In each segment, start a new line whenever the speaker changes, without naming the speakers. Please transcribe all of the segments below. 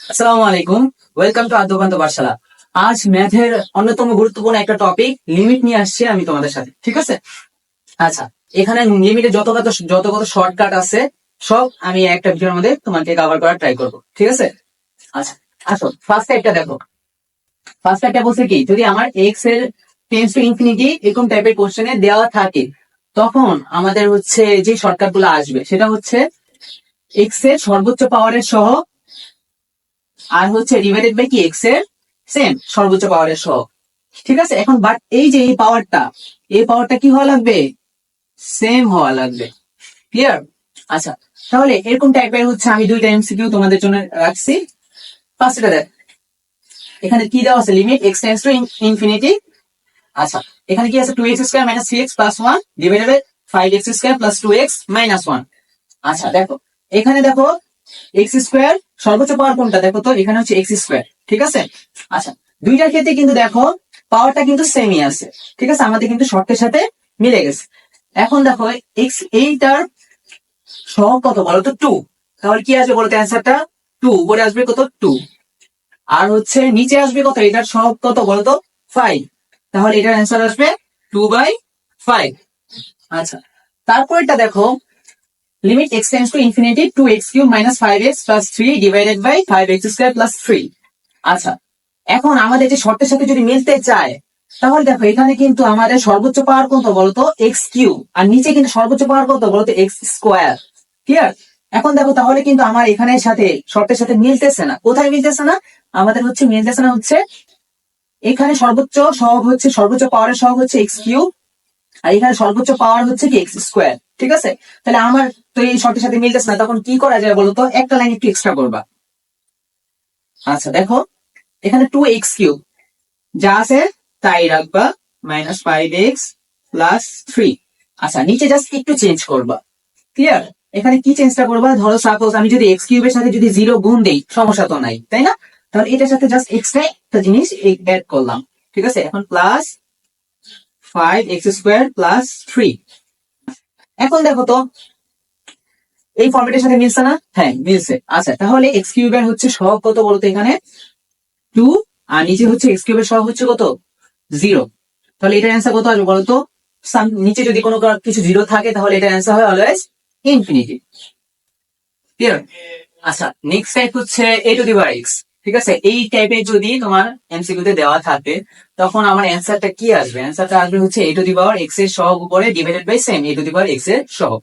আসসালামু আলাইকুম welcome to আদ্যকান্ত পাঠশালা আজ ম্যাথের অন্যতম গুরুত্বপূর্ণ একটা টপিক লিমিট নিয়ে আসছি আমি তোমাদের সাথে, ঠিক আছে? আচ্ছা এখানে লিমিটে যত কত যত কত শর্টকাট আছে, সব আমি একটা ভিডিওর মধ্যে তোমাকে কভার করার ট্রাই করব, ঠিক আছে? আচ্ছা আসো ফার্স্ট টাইপটা দেখো। ফার্স্ট টাইপটা বলছে কি, যদি আমার এক্সের টেন্স টু ইনফিনিটি এরকম টাইপের কোশ্চেনে দেওয়া থাকে, তখন আমাদের হচ্ছে যে শর্টকাটগুলো আসবে, সেটা হচ্ছে এক্সের সর্বোচ্চ পাওয়ারের সহ আর হচ্ছে ডিভাইডেড বাই কি এক্সের সেম সর্বোচ্চ পাওয়ারের সহ ঠিক আছে? এখন বাট এই যে এই পাওয়ারটা এই পাওয়ারটা কি হওয়া লাগবে? সেম হওয়া লাগবে। ক্লিয়ার আচ্ছা তাহলে এরকম টাইপের হচ্ছে আমি দুইটা এমসিকিউ তোমাদের জন্য রাখছি। ফার্স্টটা দেখ। এখানে কি দেওয়া আছে? Limit x tends to infinity আচ্ছা এখানে কি আছে? Two x square minus three x plus one divided by five x square plus two x minus one আচ্ছা দেখো, এখানে দেখো এক্স স্কোয়ার সর্বোচ্চ পাওয়ার কোনটা? দেখো তো, এখানে হচ্ছে এক্স স্কোয়ার ঠিক আছে? আচ্ছা দুইটার ক্ষেত্রে কিন্তু দেখো পাওয়ারটা কিন্তু সেমই আছে, ঠিক আছে? আমাদের কিন্তু শর্তের সাথে মিলে গেছে। এখন দেখো এক্স এইটার সহগ কত বলো তো? টু তাহলে কি আসবে বলতো অ্যান্সারটা টু উপরে আসবে কত? টু আর হচ্ছে নিচে আসবে কত? এটার সহগ কত বলতো ফাইভ তাহলে এটার অ্যান্সার আসবে টু বাই ফাইভ আচ্ছা তারপরটা দেখো limit x tends to infinity 2x cube minus 5x plus 3 divided by 5x square plus 3 আচ্ছা এখন আমাদের যে শর্তের সাথে যদি মিলতে চায় তাহলে দেখো এখানে কিন্তু আমাদের সর্বোচ্চ পাওয়ার কত বলতো? x কিউব আর নিচে কিন্তু সর্বোচ্চ পাওয়ার কত বলতো? x স্কোয়ার ক্লিয়ার এখন দেখো তাহলে কিন্তু আমার এখানের সাথে শর্তের সাথে মিলতেছে না। কোথায় মিলতেছে না? আমাদের হচ্ছে, মিলতেছে না হচ্ছে, এখানে সর্বোচ্চ সহগ হচ্ছে, সর্বোচ্চ পাওয়ারের সহগ হচ্ছে x কিউব আর এখানে সর্বোচ্চ পাওয়ার হচ্ছে কি এক্স স্কোয়ার ঠিক আছে? তাহলে আমার তো এই শর্টের সাথে মিলতেছে না, তখন কি করা যায় বলতো? একটা লাইন একটু এক্সট্রা করবা। আচ্ছা দেখো, এখানে টু এক্স কিউব যা আছে তাই রাখবা minus five x plus three আচ্ছা নিচে জাস্ট একটু চেঞ্জ করবা। ক্লিয়ার এখানে কি চেঞ্জটা করবা? ধরো সাপোজ আমি যদি এক্স কিউবের সাথে যদি জিরো গুণ দেই, সমস্যা তো নাই, তাই না? তাহলে এটার সাথে জাস্ট এক্সট্রা একটা জিনিস অ্যাড করলাম, ঠিক আছে? এখন প্লাস স্কোয়ার প্লাস থ্রি এখন দেখো তো, এই ফর্মেটের সাথে মিলছে না? হ্যাঁ মিলছে। আচ্ছা তাহলে এক্স কিউবের হচ্ছে সহগ কত বলতো এখানে? টু আর নিচে হচ্ছে এক্স কিউবের সহগ হচ্ছে কত? জিরো তাহলে এটার অ্যান্সার কত আসবে বলতো নিচে যদি কোনো কিছু জিরো থাকে, তাহলে এটার অ্যান্সার হয় অলওয়েজ ইনফিনিটি আচ্ছা নেক্সট টাইপ হচ্ছে a to the power x ঠিক আছে? এই টাইপের যদি তোমার এমসিকিউ তে দেওয়া থাকে, তখন আমার অ্যান্সারটা কি আসবে? অ্যান্সারটা আসবে হচ্ছে এ টু দি পাওয়ার এক্সের সহগ উপরে divided by same a to the power এক্সের সহগ।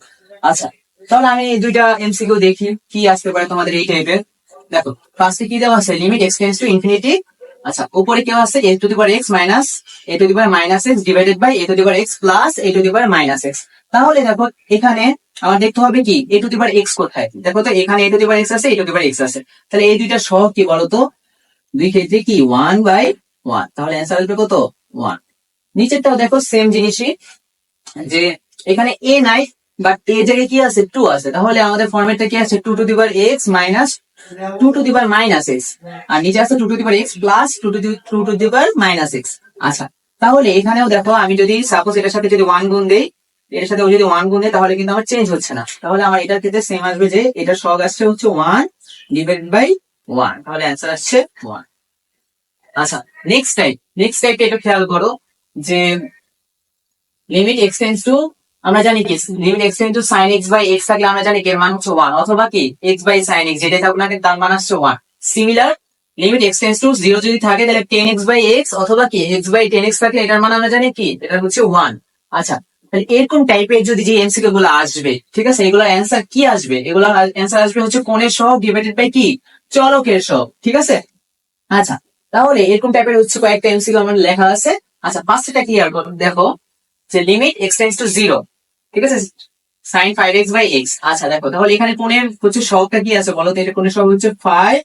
আচ্ছা তাহলে আমি এই দুইটা এমসিকিউ দেখি, কি আসতে পারে তোমাদের এই টাইপের দেখো ফার্স্টে কি দেওয়া আছে? লিমিট এক্স টু ইনফিনিটি আচ্ছা উপরে কেউ আছে? A to the power x minus a to the power minus x divided by a to the power x plus a to the power minus x তাহলে দেখো, এখানে আমার দেখতে হবে কি? এ টু পাওয়ার এক্স কোথায়? দেখো তো, এখানে a to the power x আছে এ টু পাওয়ার এক্স আছে। তাহলে এই দুইটা সহ কি বলতো? দুই ক্ষেত্রে কি? ওয়ান বাই ওয়ান তাহলে অ্যান্সার আসবে কত? ওয়ান নিচেরটাও দেখো সেম জিনিসই, যে এখানে এ নাই বাট এ জায়গায় কি আছে? টু আছে। তাহলে আমাদের ফর্মেটটা কি আছে? Two to the power x minus two to the power minus x আর নিচে আছে two to the power x plus two two two to the power minus x আচ্ছা তাহলে এখানেও দেখো, আমি যদি সাপোজ এটার সাথে যদি ওয়ান গুণ দেই এটার সাথে ও যদি ওয়ান গুণ দেয়, তাহলে কিন্তু আমার চেঞ্জ হচ্ছে না। তাহলে আমার এটার ক্ষেত্রে সেম আসবে যে এটা সহগ আসছে হচ্ছে ওয়ান ডিভাইড বাই ওয়ান তাহলে অ্যান্সার আসছে ওয়ান আচ্ছা নেক্সট টাইপ নেক্সট টাইপটা একটু খেয়াল করো যে লিমিট এক্সটেন্স টু আমরা জানি কি limit x tends to sine x by x থাকলে আমরা জানি এর মান হচ্ছে ওয়ান অথবা কি এক্স বাই সাইন এক্স যেটা থাকুক না তার মান আসছে one similar limit x tends to zero যদি থাকে, তাহলে টেন এক্স বাই এক্স অথবা কি এক্স বাই টেন এক্স থাকলে এটার মান আমরা জানি কি এটা হচ্ছে ওয়ান আচ্ছা এরকম টাইপের যদি যে এমসিকিউ গুলো আসবে, ঠিক আছে? এগুলোর অ্যান্সার কি আসবে? এগুলোর অ্যান্সার আসবে হচ্ছে কোণের সহ ডিভাইডেড বাই কি? চলকের সহ ঠিক আছে? আচ্ছা তাহলে এরকম টাইপের হচ্ছে কয়েকটা এমসিকিউ আমার লেখা আছে। আচ্ছা ফার্স্টটা কি আর দেখো, যে limit x tends to zero ঠিক আছে? Sine five x by x আচ্ছা দেখো, তাহলে এখানে কোণের হচ্ছে সহগটা কি আছে বলো তো? এটা কোণের সহগ হচ্ছে ফাইভ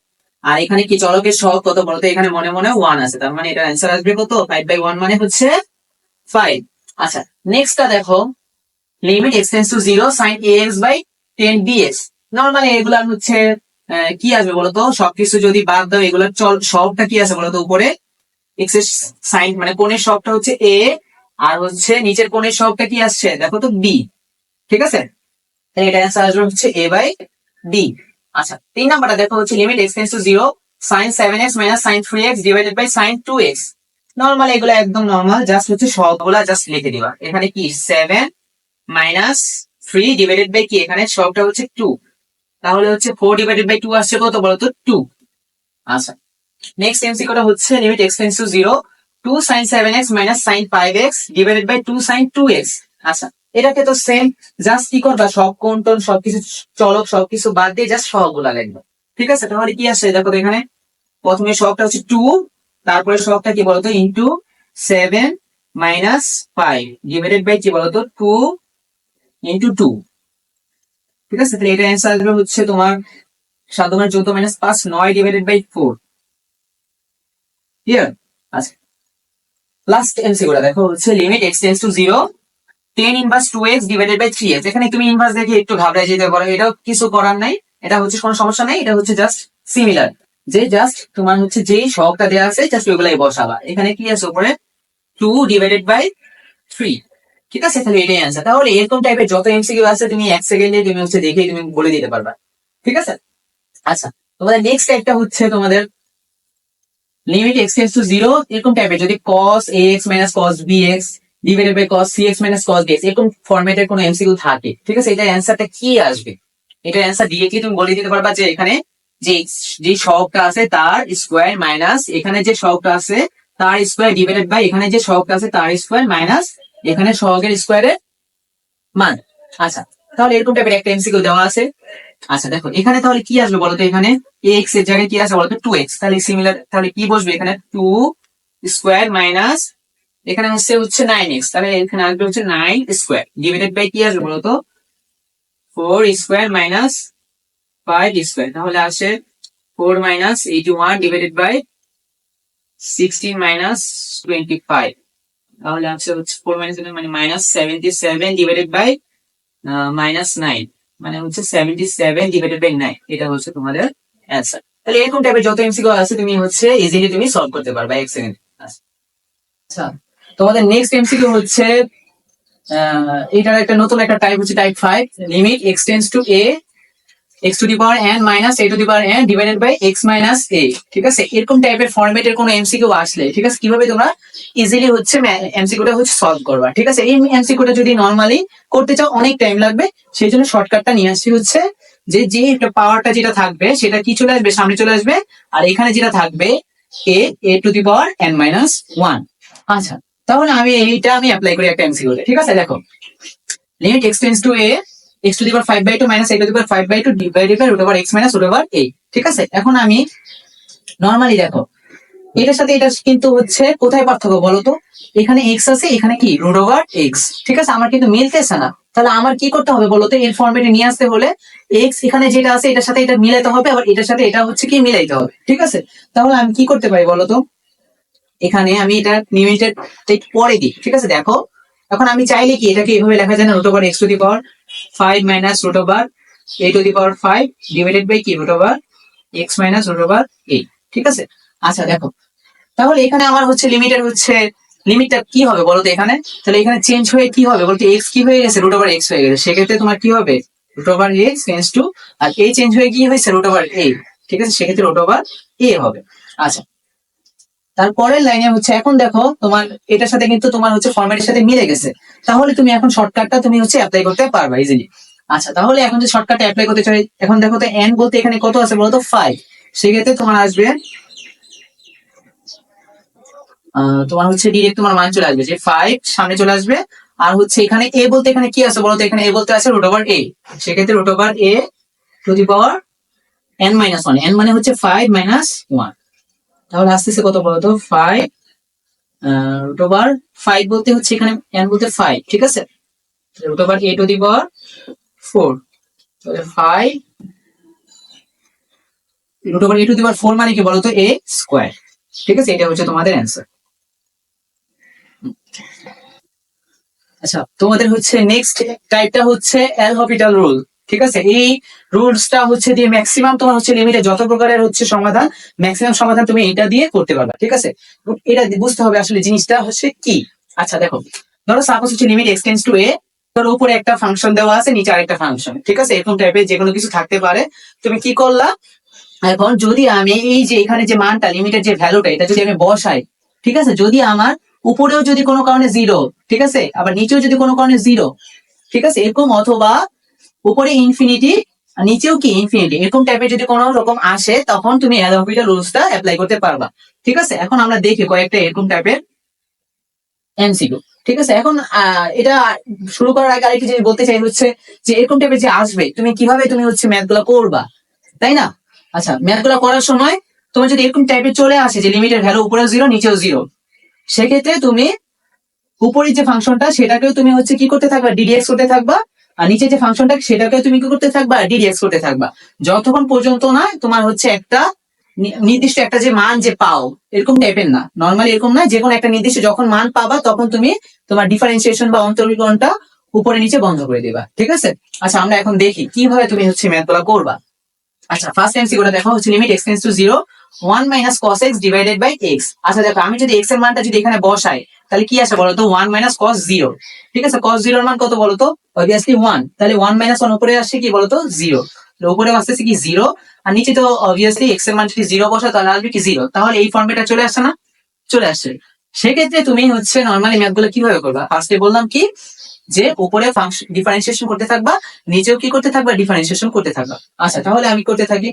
আর এখানে কি চলকের সহগ কত বলো তো? এখানে মনে মনে ওয়ান আছে, তার মানে এটা অ্যান্সার আসবে কত? ফাইভ বাই ওয়ান মানে হচ্ছে ফাইভ আচ্ছা নেক্সটটা দেখো limit x tends to zero sine a x by tan b x normally এগুলার হচ্ছে কি আসবে বলতো? সবকিছু যদি বাদ দাও, এগুলোর চল, সবটা কি আছে বলতো? উপরে এক্সের সাইন মানে কোণের সবটা হচ্ছে এ আর হচ্ছে নিচের কোণের সবটা কি আসছে? দেখো তো বি ঠিক আছে? এটা অ্যান্সার আসবে হচ্ছে এ বাই বি আচ্ছা তিন নাম্বারটা দেখো হচ্ছে limit x tends to zero sine seven x minus sine three x divided by sine two x normal এগুলো একদম নর্মাল জাস্ট হচ্ছে সবগুলা জাস্ট লিখে দিবা। এখানে কি? Seven minus three divided by কি? এখানে সবটা হচ্ছে টু তাহলে হচ্ছে ফোর ডিভাইডেড বাই টু আসছে কত বলতো? টু আচ্ছা। নেক্সট এমসিকিউটা হচ্ছে limit x tends to zero two sine seven x minus sine five x divided by two sine two x আচ্ছা। এটাকে তো সেম জাস্ট কি করবা? সব কোন টোন সবকিছু চলক সবকিছু বাদ দিয়ে জাস্ট সবগুলা লিখবা। ঠিক আছে? তাহলে কি আসছে? দেখো এখানে। প্রথমে সবটা হচ্ছে টু তারপরে সবটা কি বলতো? Into seven minus five divided by কি বলতো? টু ইন্টু টু ঠিক আছে? তাহলে এটা অ্যান্সার আসবে হচ্ছে তোমার সাত মানে চোদ্দ মাইনাস পাঁচ, নয় ডিভাইডেড বাই ফোর ক্লিয়ার আচ্ছা। লাস্ট এমসিকিউটা দেখো হচ্ছে limit x tends to zero tan inverse two x divided by three x এখানে তুমি ইনভার্স দেখে একটু ঘাবড়ায় যেতে পারো। এটাও কিছু করার নাই। এটা হচ্ছে কোনো সমস্যা নাই। এটা হচ্ছে জাস্ট সিমিলার যে জাস্ট তোমার হচ্ছে যেই শখটা দেওয়া আছে জাস্ট ওইগুলাই বসাবা। এখানে কি আছে উপরে? টু ডিভাইডেড বাই থ্রি ঠিক আছে? তাহলে এটাই অ্যান্সার তাহলে এরকম টাইপের যত এমসিকিউ আছে, তুমি এক সেকেন্ডে তুমি হচ্ছে দেখে তুমি বলে দিতে পারবা। ঠিক আছে? আচ্ছা তোমাদের নেক্সট একটা হচ্ছে তোমাদের limit x tends to zero এরকম টাইপের যদি cos x minus cos b x divided by cos c x minus cos dx এরকম ফরম্যাটের কোনো এমসিকিউ থাকে। ঠিক আছে? এটার অ্যান্সারটা কি আসবে? এটা অ্যান্সার দিয়ে কি তুমি বলে দিতে পারবা যে এখানে যে যে সহগটা আছে তার স্কোয়ার মাইনাস এখানে যে সহগটা আছে তার স্কোয়ার ডিভাইডেড বাই এখানে যে সহগটা আছে তার স্কোয়ার মাইনাস এখানে সহগের স্কোয়ারের মান। আচ্ছা তাহলে এরকম টাইপের একটা এমসিকিউ দেওয়া আছে। আচ্ছা দেখো, এখানে তাহলে কি আসবে বলতো এখানে? এক্সের জায়গায় কি আছে বলতো? টু এক্স তাহলে সিমিলার তাহলে কি বসবে এখানে? টু স্কোয়ার মাইনাস এখানে হচ্ছে হচ্ছে নাইন এক্স তাহলে এখানে আসবে হচ্ছে নাইন স্কোয়ার ডিভাইডেড বাই কি আসবে বলতো? Four square minus five square তাহলে আসে four minus eighty one divided by sixteen minus twenty five তাহলে আসছে হচ্ছে ফোর মাইনাস মানে minus seventy seven divided by minus nine মানে হচ্ছে seventy seven divided by nine এটা হচ্ছে তোমাদের অ্যান্সার তাহলে এরকম টাইপের যত এমসিকিউ আছে তুমি হচ্ছে ইজিলি তুমি সলভ করতে পারবে এক সেকেন্ড আচ্ছা তোমাদের নেক্সট এমসিকিউ হচ্ছে এটার একটা নতুন একটা টাইপ হচ্ছে type five limit x tends to a x to the power n minus a to the power n divided by x minus a ঠিক আছে? এরকম টাইপের ফরম্যাটের কোনো এমসিকিউ আসলে, ঠিক আছে? কীভাবে তোমরা ইজিলি হচ্ছে এমসিকিউটা হচ্ছে সলভ করবা, ঠিক আছে? এই এমসিকিউটা যদি নর্মালি করতে চাও, অনেক টাইম লাগবে। সেই জন্য শর্টকাটটা নিয়ে আসছি হচ্ছে যে যে একটা পাওয়ারটা যেটা থাকবে, সেটা কি চলে আসবে? সামনে চলে আসবে। আর এখানে যেটা থাকবে a a to the power n minus one আচ্ছা তাহলে আমি এইটা আমি অ্যাপ্লাই করি একটা এমসিকিউ ঠিক আছে? দেখো limit x tends to a x to the power five by two minus a to the power five by two divided by root over x minus root over a ঠিক আছে? এখন আমি normally দেখো, এটার সাথে এটা কিন্তু হচ্ছে কোথায় পার্থক্য বলো তো এখানে এক্স আছে, এখানে কি? রুট ওভার এক্স ঠিক আছে? আমার কিন্তু মিলতেছে না। তাহলে আমার কি করতে হবে বলো তো এর ফর্মেটে নিয়ে আসতে হলে এক্স এখানে যেটা আছে, এটার সাথে এটা মিলাইতে হবে, আবার এটার সাথে এটা হচ্ছে কি মিলাইতে হবে, ঠিক আছে? তাহলে আমি কি করতে পারি বলো তো এখানে আমি এটা লিমিটেড পরে দিই, ঠিক আছে? দেখো, এখন আমি চাইলে কি এটাকে এভাবে লেখা যায় না? Root over x to the power five minus root over a to the power five divided by কি root over x minus root over এই ঠিক আছে? আচ্ছা দেখো। তাহলে এখানে আমার হচ্ছে লিমিটের হচ্ছে লিমিটটা কি হবে বলো তো এখানে? তাহলে এখানে চেঞ্জ হয়ে কি হবে? বলতে এক্স কি হয়ে গেছে? রুট ওভার এক্স হয়ে গেছে। সেক্ষেত্রে তোমার কি হবে? Root over x change to আর এই চেঞ্জ হয়ে কি হয়েছে রুট ওভার এ ঠিক আছে? সেক্ষেত্রে রুট ওভার এ হবে। আচ্ছা তারপরের লাইনে হচ্ছে, এখন দেখো তোমার, এটার সাথে কিন্তু তোমার হচ্ছে ফরম্যাটের সাথে মিলে গেছে। তাহলে তুমি এখন শর্টকাটটা তুমি হচ্ছে অ্যাপ্লাই করতে পারবা ইজিলি আচ্ছা তাহলে এখন যে শর্টকাটে অ্যাপ্লাই করতে চাই, এখন দেখো তো এন বলতে এখানে কত আছে বলতো? ফাইভ সেক্ষেত্রে তোমার আসবে তোমার হচ্ছে ডিরেক্ট তোমার মান চলে আসবে যে ফাইভ সামনে চলে আসবে। আর হচ্ছে এখানে এ বলতে এখানে কি আছে বলতো? এখানে এ বলতে আছে রুট ওভার এ সেক্ষেত্রে root over a to the power n minus one n মানে হচ্ছে ফাইভ মাইনাস ওয়ান তাহলে আসতেছে কত বলতো? ফাইভ রুট ওভার ফাইভ বলতে হচ্ছে এখানে এন বলতে ফাইভ ঠিক আছে? Root over a to power four তাহলে five root over a to the power four মানে কি বলতো? এ স্কোয়ার ঠিক আছে? এটা হচ্ছে তোমাদের অ্যান্সার আচ্ছা তোমাদের হচ্ছে নেক্সট টাইপটা হচ্ছে এল হপিটাল রুল ঠিক আছে? এই রুলসটা হচ্ছে দিয়ে ম্যাক্সিমাম তোমার হচ্ছে লিমিটে যত প্রকারের হচ্ছে সমাধান ম্যাক্সিমাম সমাধান তুমি এটা দিয়ে করতে পারবে, ঠিক আছে? এটা বুঝতে হবে আসলে জিনিসটা হচ্ছে কি? আচ্ছা দেখো, ধরো সাপোজ হচ্ছে লিমিট এক্সটেন্স টু এ তোর উপরে একটা ফাংশন দেওয়া আছে, নিচে আরেকটা ফাংশন ঠিক আছে? এরকম টাইপের যে কোনো কিছু থাকতে পারে। তুমি কি করলা? এখন যদি আমি এই যে এখানে যে মানটা লিমিটের যে ভ্যালুটা এটা যদি আমি বসাই, ঠিক আছে? যদি আমার উপরেও যদি কোনো কারণে জিরো ঠিক আছে? আবার নিচেও যদি কোনো কারণে জিরো ঠিক আছে? এরকম অথবা উপরে ইনফিনিটি নিচেও কি ইনফিনিটি এরকম টাইপের যদি কোনো রকম আসে, তখন তুমি অ্যালোপিটাল রুলসটা অ্যাপ্লাই করতে পারবা। ঠিক আছে? এখন আমরা দেখি কয়েকটা এরকম টাইপের এমসিকিউ ঠিক আছে? এখন এটা শুরু করার আগে আরেকটি জিনিস বলতে চাই হচ্ছে যে এরকম টাইপের যে আসবে, তুমি কীভাবে তুমি হচ্ছে ম্যাথগুলো করবা? তাই না? আচ্ছা ম্যাথগুলো করার সময় তোমার যদি এরকম টাইপের চলে আসে, যে লিমিটের ভ্যালু উপরেও জিরো নিচেও জিরো সেক্ষেত্রে তুমি উপরের যে ফাংশনটা সেটাকেও তুমি হচ্ছে কি করতে থাকবা? ডিডিএক্স করতে থাকবা। আর নিচে যে ফাংশনটা সেটাকেও তুমি কি করতে থাকবা? ডিডিএক্স করতে থাকবা। যতক্ষণ পর্যন্ত না তোমার হচ্ছে একটা নির্দিষ্ট একটা যে মান যে পাও, এরকম টাইপের না। নর্মালি এরকম না যে কোনো একটা নির্দিষ্ট যখন মান পাবা, তখন তুমি তোমার ডিফারেন্সিয়েশন বা অন্তরীকরণটা উপরে নিচে বন্ধ করে দিবা। ঠিক আছে? আচ্ছা আমরা এখন দেখি কীভাবে তুমি হচ্ছে ম্যাথগুলো করবা। আচ্ছা ফার্স্ট এমসিকিউটা দেখো, হচ্ছে limit x tends to zero one minus cos x divided by x আচ্ছা দেখো, আমি যদি এক্সের মানটা যদি এখানে বসাই, তাহলে কি আসে বলতো? ওয়ান মাইনাস কস জিরো ঠিক আছে? কস জিরোর মান কত বলতো? অবভিয়াসলি ওয়ান তাহলে ওয়ান মাইনাস ওয়ান উপরে আসছে কি বলতো? জিরো উপরে আসতেছে কি জিরো আর নিচে তো অবভিয়াসলি এক্সের মান যদি জিরো বসা তাহলে আসবে কি জিরো তাহলে এই ফর্মেটটা চলে আসছে না? চলে আসছে। সেক্ষেত্রে তুমি হচ্ছে নর্মালি ম্যাথগুলো কীভাবে করবা? ফার্স্টে বললাম কি, যে উপরে ডিফারেন্সিয়েশন করতে থাকবা, নিচেও কি করতে থাকবা? ডিফারেন্সিয়েশন করতে থাকবা। আচ্ছা তাহলে আমি করতে থাকি।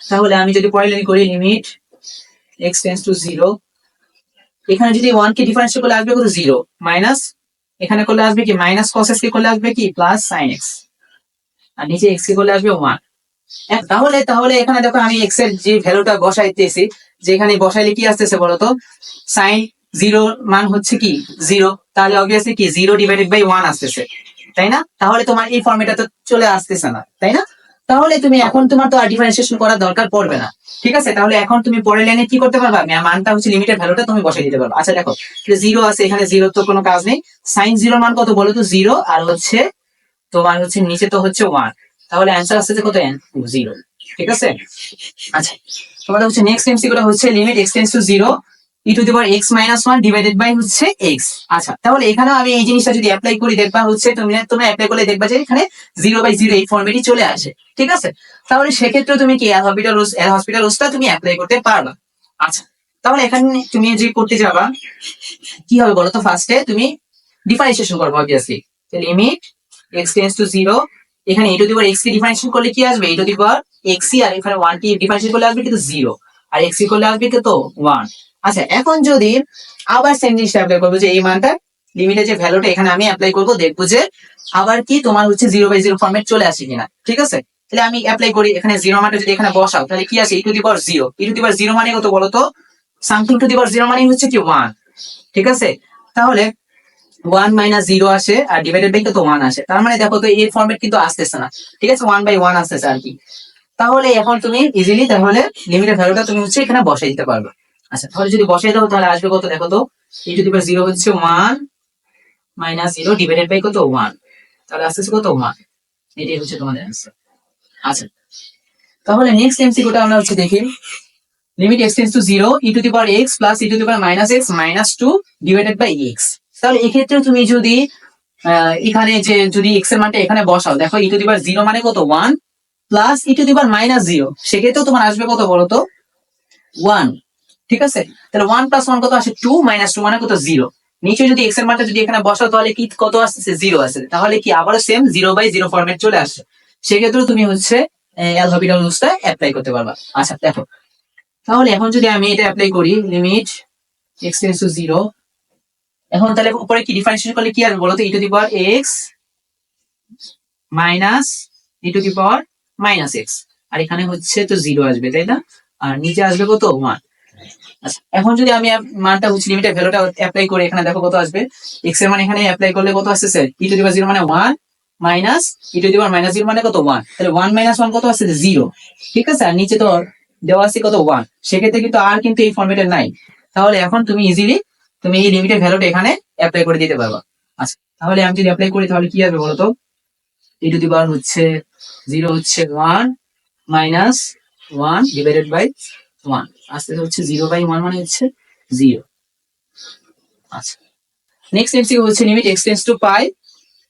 তাহলে আমি যদি লাইন করি limit x tends to zero এখানে যদি ওয়ান কে ডিফারেন্সিয়েট করলে আসবে কত? জিরো মাইনাস এখানে করলে আসবে কি? মাইনাস কস এক্স কে করলে আসবে কি? প্লাস সাইন এক্স আর নিচে এক্স কে করলে আসবে ওয়ান তাহলে তাহলে এখানে দেখো আমি এক্সের যে ভ্যালুটা বসাইতেছি, যে এখানে বসাইলে কি আসতেছে বলতো? সাইন জিরো মান হচ্ছে কি? জিরো তাহলে অবভিয়াসলি কি? জিরো ডিভাইডেড বাই ওয়ান আসতেছে, তাই না? তাহলে তোমার এই ফর্মেটা তো চলে আসতেছে না, তাই না? তাহলে তুমি এখন তোমার তো আর ডিফারেন্সিয়েশন করার দরকার পড়বে না। ঠিক আছে? তাহলে এখন তুমি পরের লাইনে কি করতে পারবা? মানটা হচ্ছে লিমিটেড ভ্যালুটা তুমি বসাই দিতে পারবে। আচ্ছা দেখো জিরো আছে, এখানে জিরো তো কোনো কাজ নেই। সাইন জিরো মান কত বলো তো? জিরো আর হচ্ছে তোমার হচ্ছে নিচে তো হচ্ছে ওয়ান তাহলে অ্যান্সার আসছে কত এন জিরো ঠিক আছে? আচ্ছা তোমাদের হচ্ছে নেক্সট এমসিকিউটা হচ্ছে limit x tends to zero e to the power x minus one divided by হচ্ছে এক্স আচ্ছা তাহলে এখানেও আমি এই জিনিসটা যদি অ্যাপ্লাই করি দেখবা হচ্ছে তুমি তুমি অ্যাপ্লাই করলে দেখবা যে এখানে জিরো বাই জিরো এই ফর্মেটই চলে আসে, ঠিক আছে? তাহলে সেক্ষেত্রে তুমি কি এল হসপিটাল এল হসপিটাল রুলসটা তুমি অ্যাপ্লাই করতে পারবা। আচ্ছা তাহলে এখানে তুমি যে করতে যাবা, কি হবে বলো তো ফার্স্টে তুমি ডিফারেন্সিয়েশন করব obviously limit x tends to zero এখানে a to the power x K differentiation করলে কি আসবে? এ টু এক্স আর এখানে ওয়ান টি ডিফারেন্সিয়েশন করলে আসবে কিন্তু জিরো আর এক্স করলে আসবে কিন্তু ওয়ান আচ্ছা এখন যদি আবার সেম জিনিসটা অ্যাপ্লাই করব যে এই মানটা লিমিটের যে ভ্যালুটা এখানে আমি অ্যাপ্লাই করব, দেখব যে আবার কি তোমার হচ্ছে জিরো বাই জিরো ফর্মেট চলে আসে কিনা, ঠিক আছে? তাহলে আমি অ্যাপ্লাই করি, এখানে জিরো মানটা যদি এখানে বসাও, তাহলে কি আছে e to the power zero e to the power zero মানে কত বলো তো something to the power zero মানে হচ্ছে কি? ওয়ান ঠিক আছে? তাহলে ওয়ান মাইনাস জিরো আসে আর ডিভাইডেড বাই কত ওয়ান আসে। তার মানে দেখো তো এই ফর্মেট কিন্তু আসতেছে না, ঠিক আছে? ওয়ান বাই ওয়ান আসতেছে আর কি। তাহলে এখন তুমি ইজিলি তাহলে লিমিটের ভ্যালুটা তুমি হচ্ছে এখানে বসাই দিতে পারবে। আচ্ছা তাহলে যদি বসাই দাও, তাহলে আসবে কত? দেখো তো e to the power zero হচ্ছে one minus zero divided by কত? ওয়ান তাহলে আসতেছে কত? ওয়ান এটাই হচ্ছে তোমাদের অ্যান্সার আচ্ছা তাহলে নেক্সট এমসিকিউটা আমরা হচ্ছে দেখি। Limit x tends to zero e to the power x plus e to the power minus x minus two divided by x তাহলে এক্ষেত্রে তুমি যদি এখানে যে যদি এক্সের মানটা এখানে বসাও, দেখো ই টু দি পাওয়ার জিরো মানে কত? One plus e to the power minus zero সেক্ষেত্রেও তোমার আসবে কত বলো তো ওয়ান ঠিক আছে? তাহলে ওয়ান প্লাস ওয়ান কত আসে টু মাইনাস টু মানে কত জিরো নিচে যদি এক্সের মানটা যদি এখানে বসাও, তাহলে কি কত আসছে? জিরো আসে তাহলে কি আবারও same zero by zero format চলে আসছে। সেক্ষেত্রেও তুমি হচ্ছে অ্যালফাবিটাল রুলসটা অ্যাপ্লাই করতে পারবা। আচ্ছা দেখো। তাহলে এখন যদি আমি এটা অ্যাপ্লাই করি limit x tends to zero এখন তাহলে উপরে কি ডিফারেন্সিয়েশন করলে কি আসবে বলো তো e the power x minus e to the power minus x আর এখানে হচ্ছে তো জিরো আসবে, তাই না? আর নিচে আসবে কত? ওয়ান আচ্ছা এখন যদি আমি মানটা হচ্ছে লিমিটের ভ্যালুটা অ্যাপ্লাই করে এখানে দেখো কত আসবে? এক্সের মানে এখানে অ্যাপ্লাই করলে কত আসছে sir e to the zero মানে one minus e to the minus zero মানে কত? ওয়ান তাহলে ওয়ান মাইনাস ওয়ান কত আসছে? জিরো ঠিক আছে? আর নিচে তো দেওয়া আছে কত? ওয়ান সেক্ষেত্রে কিন্তু আর কিন্তু এই ফর্মেটের নাই। তাহলে এখন তুমি ইজিলি তুমি এই লিমিটের ভ্যালুটা এখানে অ্যাপ্লাই করে দিতে পারবা। আচ্ছা তাহলে আমি যদি অ্যাপ্লাই করি, তাহলে কি হবে বলতো? ই টু দি পাওয়ার হচ্ছে জিরো হচ্ছে one minus one divided by one আস্তে হচ্ছে জিরো বাই ওয়ান মানে হচ্ছে জিরো আচ্ছা। নেক্সট এমসি হচ্ছে limit x tends to pi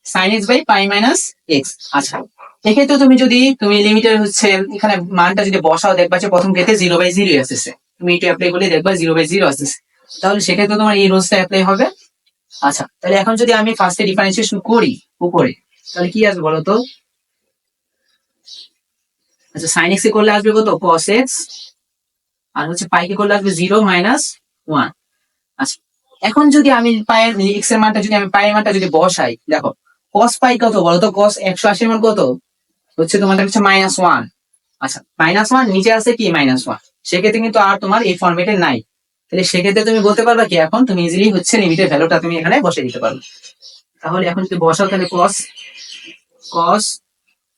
sine x by pi minus x আচ্ছা। এক্ষেত্রে তুমি যদি, তুমি লিমিটের হচ্ছে, এখানে মানটা যদি বসাও, দেখবা যে প্রথম ক্ষেত্রে জিরো বাই জিরো আসতেছে। তুমি এটা অ্যাপ্লাই করলে দেখবা জিরো বাই জিরো আসতেছে। তাহলে সেক্ষেত্রে তোমার এই রোজটা অ্যাপ্লাই হবে। আচ্ছা। তাহলে এখন যদি আমি ফার্স্টে ডিফারেন্সিয়েশন করি উপরে, তাহলে কি আসবে বলো তো আচ্ছা সাইন এক্স করলে আসবে কত? কস এক্স আর হচ্ছে পাই কে করলে আসবে জিরো মাইনাস ওয়ান আচ্ছা এখন যদি আমি পায়ের এক্সের মানটা যদি আমি পায়ের মানটা যদি বসাই, দেখো কস পাই কত বলো তো? কস একশো আশির মান কত? হচ্ছে তোমাদের হচ্ছে মাইনাস ওয়ান আচ্ছা মাইনাস ওয়ান নিচে আছে কি মাইনাস ওয়ান সেক্ষেত্রে কিন্তু আর তোমার এই ফর্মেটে নাই। তাহলে সেক্ষেত্রে তুমি বলতে পারবে কি এখন? তুমি ইজিলি হচ্ছে লিমিটের ভ্যালুটা তুমি এখানে বসে দিতে পারবে। তাহলে এখন যদি বসাও তাহলে cos cos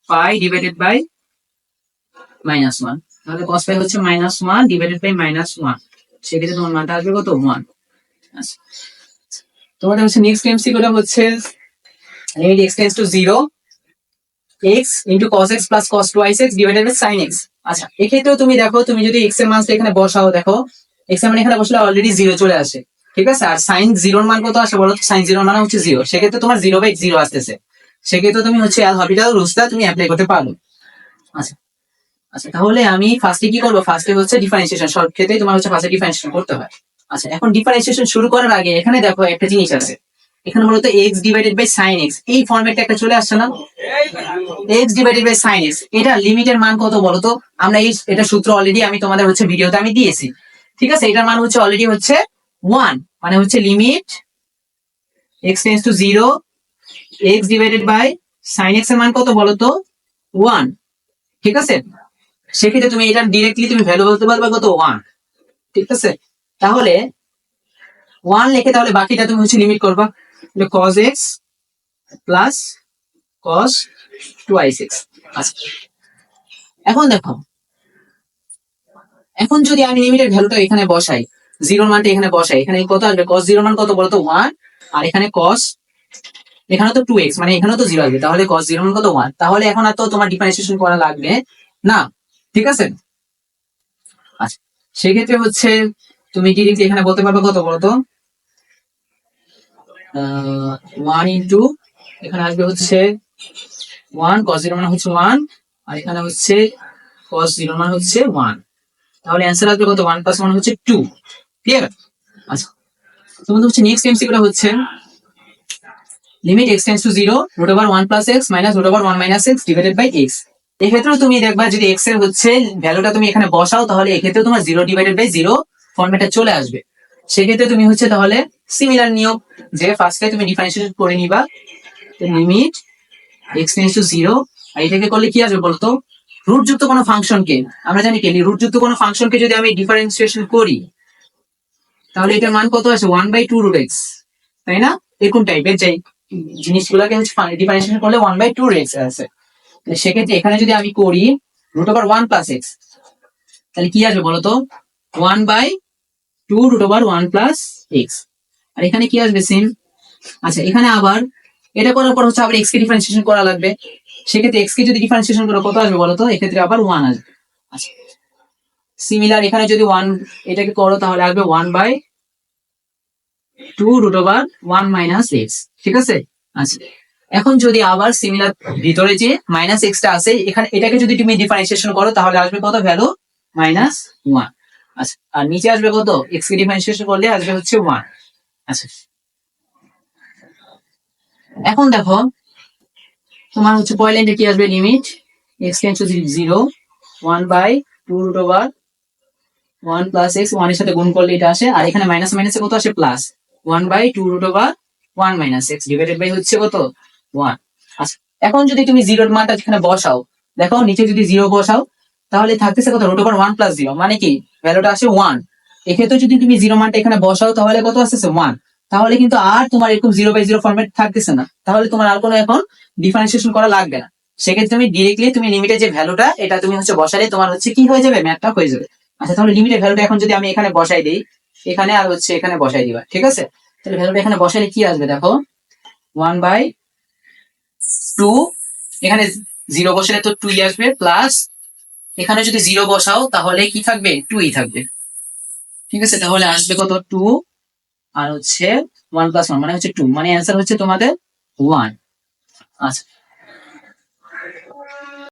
pi divided by minus one তাহলে কস পাই হচ্ছে minus one divided by minus one সেক্ষেত্রে তোমার মানটা আসবে কত? ওয়ান আচ্ছা। তোমাদের হচ্ছে নেক্সট এমসিকিউটা হচ্ছে limit x tends to zero x into cos x plus cos twice x divided by sine x আচ্ছা এক্ষেত্রেও তুমি দেখো, তুমি যদি এক্সের মানটা এখানে বসাও, দেখো এক্সের মান এখানে বসলে অলরেডি জিরো চলে আসে। ঠিক আছে? আর সাইন জিরোর মান কত আসে বলো সাইন জিরোর মান হচ্ছে জিরো সেক্ষেত্রে তোমার জিরো বাই জিরো আসতেছে। সেক্ষেত্রে তুমি হচ্ছে অ্যাল হবিটাল রুলসটা তুমি অ্যাপ্লাই করতে পারো। আচ্ছা। আচ্ছা তাহলে আমি ফার্স্টে কি করব? ফার্স্টে হচ্ছে ডিফারেন্সিয়েশন সব ক্ষেত্রে তোমার হচ্ছে ফার্স্টে ডিফারেন্সিয়েশন করতে হয়। আচ্ছা এখন ডিফারেন্সিয়েশন শুরু করার আগে এখানে দেখো একটা জিনিস আছে। এখানে মূলত x divided by sine x এই ফর্মেটটা একটা চলে আসছে না? X divided by sine x এটা লিমিটের মান কত বলতো? আমরা এই, এটা সূত্র অলরেডি আমি তোমাদের হচ্ছে ভিডিওতে আমি দিয়েছি। ঠিক আছে? এটার মান হচ্ছে অলরেডি হচ্ছে ওয়ান মানে হচ্ছে limit x tends to zero x divided by sine এক্সের মান কত বলতো? ওয়ান ঠিক আছে? সেক্ষেত্রে তুমি এটা ডিরেক্টলি তুমি ভ্যালু বলতে পারবে কত ওয়ান ঠিক আছে? তাহলে ওয়ান লিখে তাহলে বাকিটা তুমি হচ্ছে লিমিট করবা। Cos x plus cos twice x আচ্ছা। এখন দেখো, এখন যদি আমি লিমিটের ভ্যালুটা এখানে বসাই জিরোর মানটা এখানে বসাই, এখানে কত আসবে? কস জিরোর মান কত বলতো? ওয়ান আর এখানে কস এখানে তো টু এক্স মানে এখানে তো জিরো আসবে। তাহলে কস জিরো মান কত? ওয়ান তাহলে এখন আর তো তোমার ডিফারেন্সিয়েশন করা লাগবে না। ঠিক আছে? আচ্ছা সেক্ষেত্রে হচ্ছে, তুমি ডিরেক্টলি এখানে বলতে পারবে কত বলতো? ওয়ান ইন্টু এখানে আসবে হচ্ছে ওয়ান কস জিরো মানে হচ্ছে ওয়ান আর এখানে হচ্ছে কস জিরো মানে হচ্ছে ওয়ান তাহলে অ্যান্সার আসবে কত? ওয়ান প্লাস ওয়ান হচ্ছে টু ক্লিয়ার আচ্ছা তোমাদের হচ্ছে নেক্সট এমসিকিউটা হচ্ছে limit x tends to zero root over one plus x minus root over one minus x divided by x এক্ষেত্রেও তুমি দেখবা যদি এক্সের হচ্ছে ভ্যালুটা তুমি এখানে বসাও, তাহলে এক্ষেত্রে তোমার জিরো ডিভাইডেড বাই জিরো ফর্মেটে চলে আসবে। সেক্ষেত্রে তুমি হচ্ছে তাহলে সিমিলার নিয়ম, যে ফার্স্টে তুমি ডিফারেন্সিয়েশন করে নিবা limit x tends to zero আর এটাকে করলে কি আসবে বলতো? রুট যুক্ত কোনো ফাংশনকে আমরা জানি কি রুট যুক্ত কোনো ফাংশনকে যদি আমি ডিফারেন্সিয়েশন করি, তাহলে এটার মান কত আছে one by two root x তাই না? এরকম টাইপের যে জিনিসগুলোকে হচ্ছে ডিফারেন্সিয়েশন করলে ওয়ান বাই টু এক্স আছে সেক্ষেত্রে এখানে যদি আমি করি root over one plus x তাহলে কি আসবে বলতো one by two root over one plus x আর এখানে কি আসবে সিম আচ্ছা এখানে আবার এটা করার পর হচ্ছে আবার এক্স কে ডিফারেন্সিয়েশন করা লাগবে। সেক্ষেত্রে এক্স কে যদি ডিফারেন্সিয়েশন করো, কত আসবে বলতো এক্ষেত্রে আবার ওয়ান আসবে। আচ্ছা সিমিলার এখানে যদি ওয়ান এটাকে করো, তাহলে আসবে one by two root over one minus x ঠিক আছে? আচ্ছা এখন যদি আবার সিমিলার ভিতরে যে মাইনাস এক্সটা আছে, এখানে এটাকে যদি তুমি ডিফারেন্সিয়েশন করো, তাহলে আসবে কত ভ্যালু মাইনাস ওয়ান আচ্ছা আর নিচে আসবে কত? এক্স কে ডিফারেন্সিয়েশন করলে আসবে হচ্ছে ওয়ান আচ্ছা। এখন দেখো, তোমার হচ্ছে পয়েন্টে কি আসবে? Limit x tends to zero one by two root over one plus x ওয়ানের সাথে গুণ করলে এটা আসে। আর এখানে মাইনাস মাইনাসে কত আসে? Plus one by two root over one minus x divided by হচ্ছে কত? ওয়ান আচ্ছা এখন যদি তুমি জিরোর মানটা যেখানে বসাও, দেখো নিচে যদি জিরো বসাও, তাহলে থাকতেছে কত? Root over one plus zero মানে কি? ভ্যালুটা আসে ওয়ান এক্ষেত্রে যদি তুমি জিরো মানটা এখানে বসাও, তাহলে কত আসতেছে? ওয়ান তাহলে কিন্তু আর তোমার এরকম জিরো বাই জিরো ফর্মেট থাকতেছে না। তাহলে তোমার আর কোনো এখন ডিফারেন্সিয়েশন করা লাগবে না। সেক্ষেত্রে তুমি ডিরেক্টলি তুমি লিমিটের যে ভ্যালুটা এটা তুমি হচ্ছে বসালে তোমার হচ্ছে কি হয়ে যাবে? ম্যাথটা হয়ে যাবে। আচ্ছা তাহলে লিমিটের ভ্যালুটা এখন যদি আমি এখানে বসাই দিই, এখানে আর হচ্ছে এখানে বসাই দিবা, ঠিক আছে? তাহলে ভ্যালুটা এখানে বসালে কি আসবে? দেখো ওয়ান বাই টু, এখানে জিরো বসালে তো টুই আসবে প্লাস এখানে যদি জিরো বসাও, তাহলে কি থাকবে? টুই থাকবে। ঠিক আছে? তাহলে আসবে কত? টু আর হচ্ছে ওয়ান প্লাস ওয়ান মানে হচ্ছে টু মানে অ্যান্সার হচ্ছে তোমাদের ওয়ান আচ্ছা।